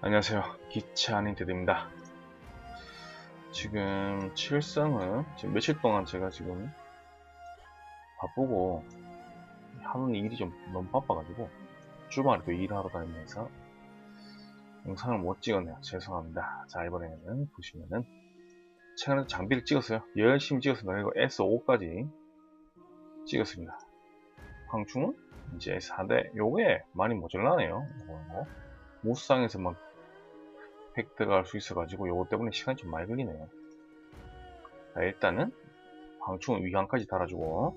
안녕하세요. 기차닌 테드입니다. 지금 칠성은 지금 며칠 동안 제가 지금 바쁘고 하는 일이 좀 너무 바빠가지고 주말에도 일하러 다니면서 영상을 못 찍었네요. 죄송합니다. 자 이번에는 보시면은 최근에 장비를 찍었어요. 열심히 찍었습니다. 그리고 S5까지 찍었습니다. 황충은 이제 S4인데 요게 많이 모자라네요. 뭐, 무쌍에서 막 획득 할수 있어가지고 요거 때문에 시간이 좀 많이 걸리네요. 자, 일단은 방충은 위강까지 달아주고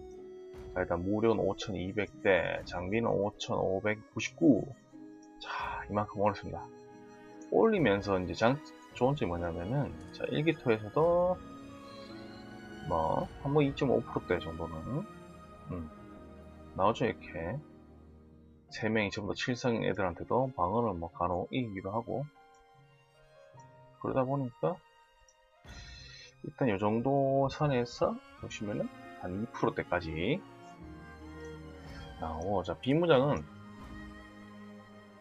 자, 일단 무료는 5200대 장비는 5599 자, 이만큼 올렸습니다. 올리면서 이제 장, 좋은 점이 뭐냐면은 자, 1기토에서도 뭐, 한 번 2.5%대 정도는 음, 나오죠, 이렇게. 3명이 전부 다 칠성 애들한테도 방어를 뭐 간혹 이기기도 하고 그러다 보니까 일단 이 정도 선에서 보시면은 한 2%대까지 나오고 자 비무장은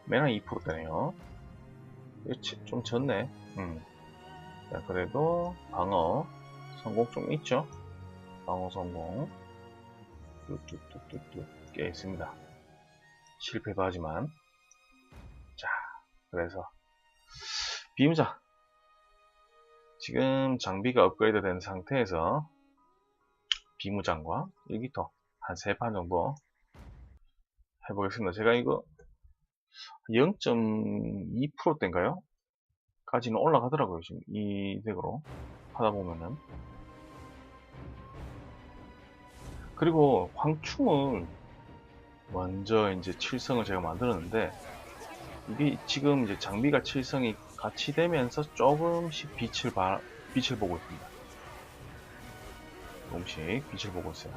매나 2%대네요. 좀 졌네. 음. 자 그래도 방어 성공 좀 있죠? 방어 성공. 뚝뚝뚝뚝뚝 꽤 있습니다. 실패도 하지만. 자 그래서 비무장 지금 장비가 업그레이드 된 상태에서 비무장과 일기토 한세판 정도 해보겠습니다. 제가 이거 0.2%대인가요? 까지는 올라가더라고요. 지금 이 덱으로 하다 보면은 그리고 황충을 먼저 이제 칠성을 제가 만들었는데 이게 지금 이제 장비가 칠성이 같이 되면서 조금씩 빛을 바, 빛을 보고 있습니다. 조금씩 빛을 보고 있어요.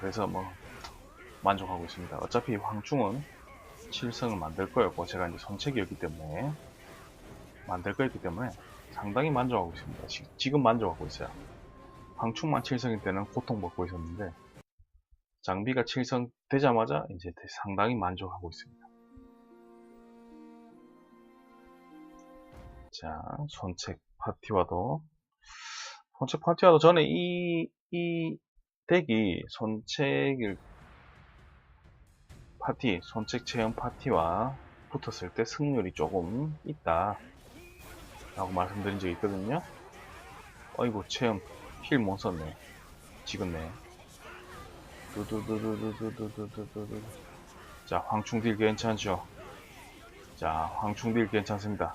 그래서 뭐 만족하고 있습니다. 어차피 황충은 칠성을 만들 거였고 제가 이제 손책이었기 때문에 만들 거였기 때문에 상당히 만족하고 있습니다. 지, 지금 만족하고 있어요. 황충만 칠성일 때는 고통받고 있었는데 장비가 칠성 되자마자 이제 상당히 만족하고 있습니다. 자, 손책 파티와도 손책 파티와도 전에 이, 이 덱이 손책일 파티, 손책 체험 파티와 붙었을 때 승률이 조금 있다. 라고 말씀드린 적이 있거든요. 어이구 체험 힐 못 썼네. 지겠네. 두두두두두두두두두두. 자 황충딜 괜찮죠? 자 황충딜 괜찮습니다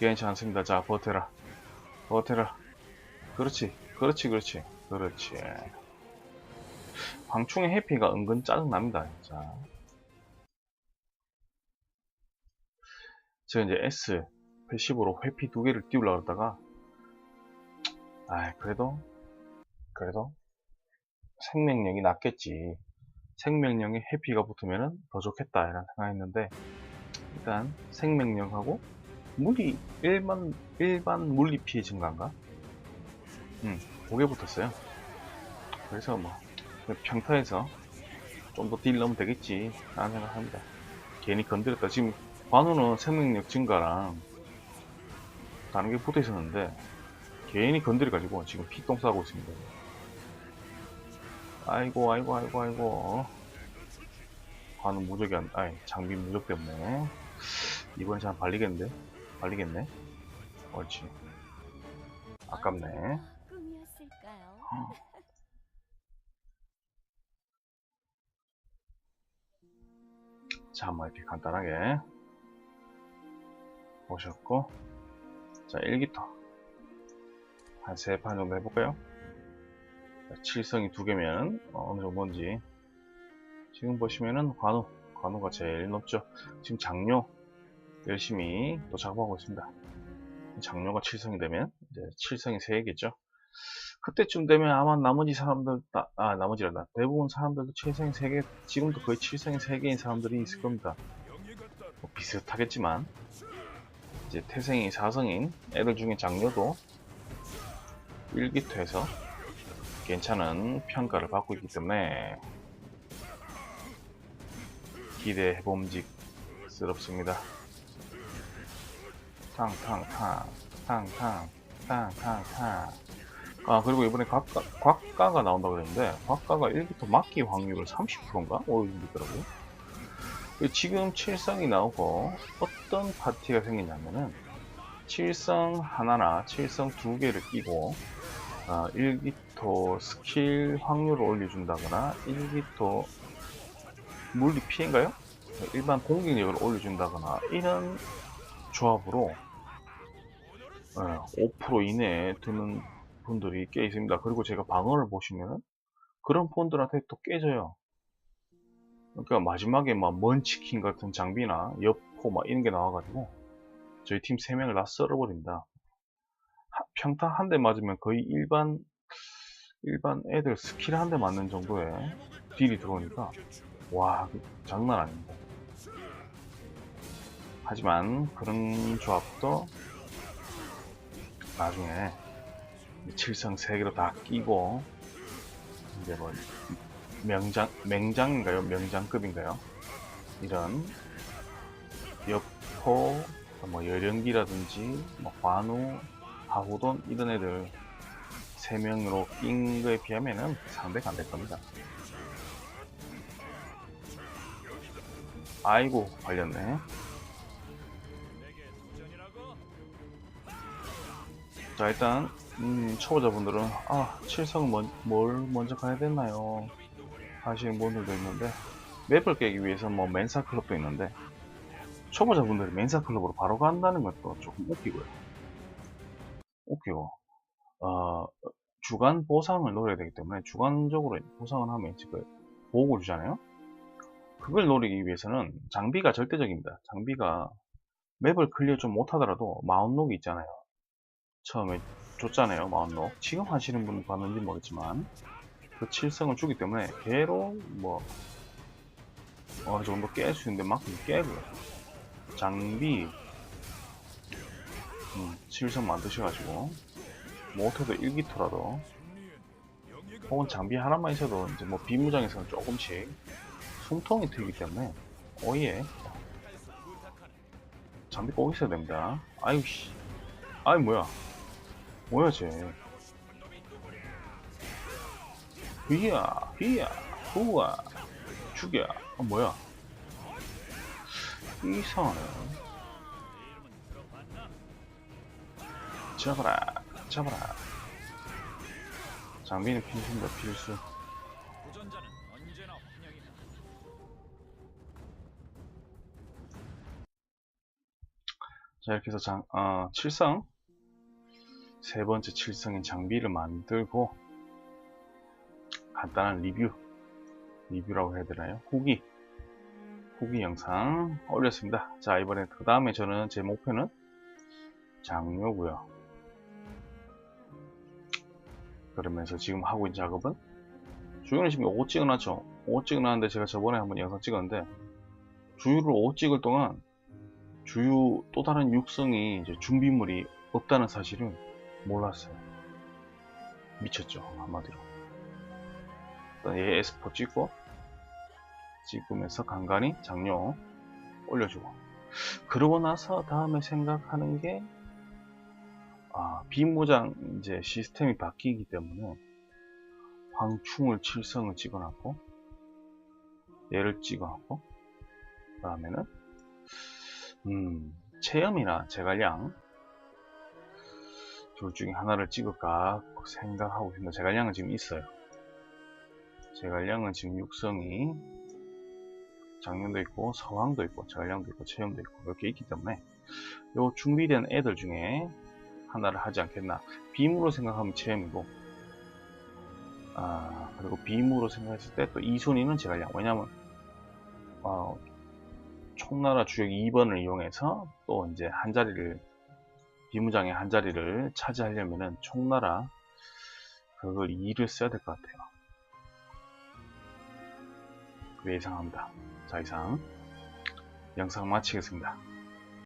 괜찮습니다. 자 버텨라. 버텨라. 그렇지 그렇지 그렇지. 그렇지. 황충의 해피가 은근 짜증납니다 자 제가 이제 S 패시브로 회피 두 개를 띄우려고 하다가 아 그래도 그래도 생명력이 낫겠지. 생명력에 해피가 붙으면 더 좋겠다 이런 생각했는데 일단 생명력하고 물리 일반 일반 물리 피해 증가인가? 음, 그게 붙었어요. 그래서 뭐 평타에서 좀 더딜 넣으면 되겠지 라는 생각합니다. 괜히 건드렸다. 지금 관우는 생명력 증가랑 다른 게 붙어 있었는데 괜히 건드려가지고 지금 피똥 싸고 있습니다. 아이고 아이고 아이고 아이고 관우 무적이 안 아니 장비 무적 때문에 이번에 잘 발리겠는데 발리겠네. 옳지. 아깝네. 꿈이었을까요? 자 한번 이렇게 간단하게 보셨고 자 1기터 한세판 정도 해볼까요? 칠성이 두 개면 어느 정도인지. 지금 보시면은 관우. 관우가 제일 높죠. 지금 장료 열심히 또 작업하고 있습니다 장료가 칠성이 되면 이제 칠성이 세 개겠죠 그때쯤 되면 아마 나머지 사람들 다, 아 나머지란다 대부분 사람들도 칠성이 세개 지금도 거의 칠성이 세 개인 사람들이 있을 겁니다 뭐 비슷하겠지만 이제 태생이 사성인 애들 중에 장료도 일기토에서 괜찮은 평가를 받고 있기 때문에 기대해봄직습니다. 쓸없습니다. 탕탕탕 탕탕 탕탕탕 아 그리고 이번에 곽가, 곽가가 나온다고 그랬는데 곽가가 1부터 막기 확률을 30%인가? 올리더라고요 지금 7성이 나오고 어떤 파티가 생기냐면은 7성 하나나 7성 두 개를 끼고 아, 1기토 스킬 확률을 올려준다거나 1기토 물리 피해인가요? 일반 공격력을 올려준다거나 이런 조합으로 예, 5% 이내에 드는 분들이 꽤 있습니다. 그리고 제가 방어를 보시면 그런 폰들한테 또 깨져요. 그러니까 마지막에 막 먼치킨 같은 장비나 여포 막 이런 게 나와가지고 저희 팀 3명을 다 썰어버린다. 하- 평타 한 대 맞으면 거의 일반 일반 애들 스킬 한 대 맞는 정도의 딜이 들어오니까 와그 장난 아닙니다. 하지만 그런 조합도 나중에 7성 3개로 다 끼고 이제 뭐 명장 맹장인가요? 명장급인가요? 이런 여포 뭐 여령기라든지 뭐 관우 하후돈 이런 애들 3명으로 낀 거에 비하면은 상대가 안 될 겁니다. 아이고 걸렸네. 자 일단 음, 초보자분들은 아 7성 뭐, 뭘 먼저 가야 되나요? 하시는 분들도 있는데 맵을 깨기 위해서 뭐 멘사 클럽도 있는데 초보자분들이 멘사 클럽으로 바로 간다는 것도 조금 웃기고요. 웃기고 어, 주간 보상을 노려야 되기 때문에 주간적으로 보상을 하면 지금 보호를 주잖아요? 그걸 노리기 위해서는 장비가 절대적입니다. 장비가 맵을 클리어 좀 못하더라도 마운록이 있잖아요 처음에 줬잖아요 마운록 지금 하시는 분 봤는지 모르겠지만 그 7성을 주기 때문에 걔로 뭐 어느 정도 깰 수 있는데 만큼 깨고 장비 음, 7성 만드셔가지고 못해도 1기토라도 혹은 장비 하나만 있어도 이제 뭐 비무장에서는 조금씩 숨통이 트이기 때문에 오예 장비 꼭 있어야 됩니다. 아이고 씨. 아이 뭐야 뭐야 쟤 휘야 휘야 후야 죽여. 아 뭐야? 이상하네. 잡아라 잡아라. 장비는 필수입니다 필수. 자 이렇게 해서 장, 어, 7성 세 번째 7성인 장비를 만들고 간단한 리뷰 리뷰라고 해야 되나요? 후기 후기 영상 올렸습니다. 자 이번에 그 다음에 저는 제 목표는 장료고요. 그러면서 지금 하고 있는 작업은 주유는 지금 5 찍어놨죠? 5 찍어놨는데 제가 저번에 한번 영상 찍었는데 주유를 5 찍을 동안 주유 또 다른 육성이 이제 준비물이 없다는 사실을 몰랐어요. 미쳤죠 한마디로. 일단 얘 S4 찍고 찍으면서 간간히 장료 올려주고 그러고 나서 다음에 생각하는 게 아, 비무장 이제 시스템이 바뀌기 때문에 황충을 7성을 찍어놨고 얘를 찍어놨고 그 다음에는 음, 체험이나 제갈량 둘 중에 하나를 찍을까 생각하고 있습니다. 제갈량은 지금 있어요. 제갈량은 지금 육성이 장년도 있고 서황도 있고 제갈량도 있고 체험도 있고 이렇게 있기 때문에 요 준비된 애들 중에 하나를 하지 않겠나 빔으로 생각하면 체험이고 아 그리고 빔으로 생각했을 때또 2순위는 제갈량 왜냐면 어, 총나라 주역 2번을 이용해서 또 이제 한 자리를 비무장의 한 자리를 차지하려면은 총나라 그걸 2를 써야 될 것 같아요. 그 예상합니다. 자 이상 영상 마치겠습니다.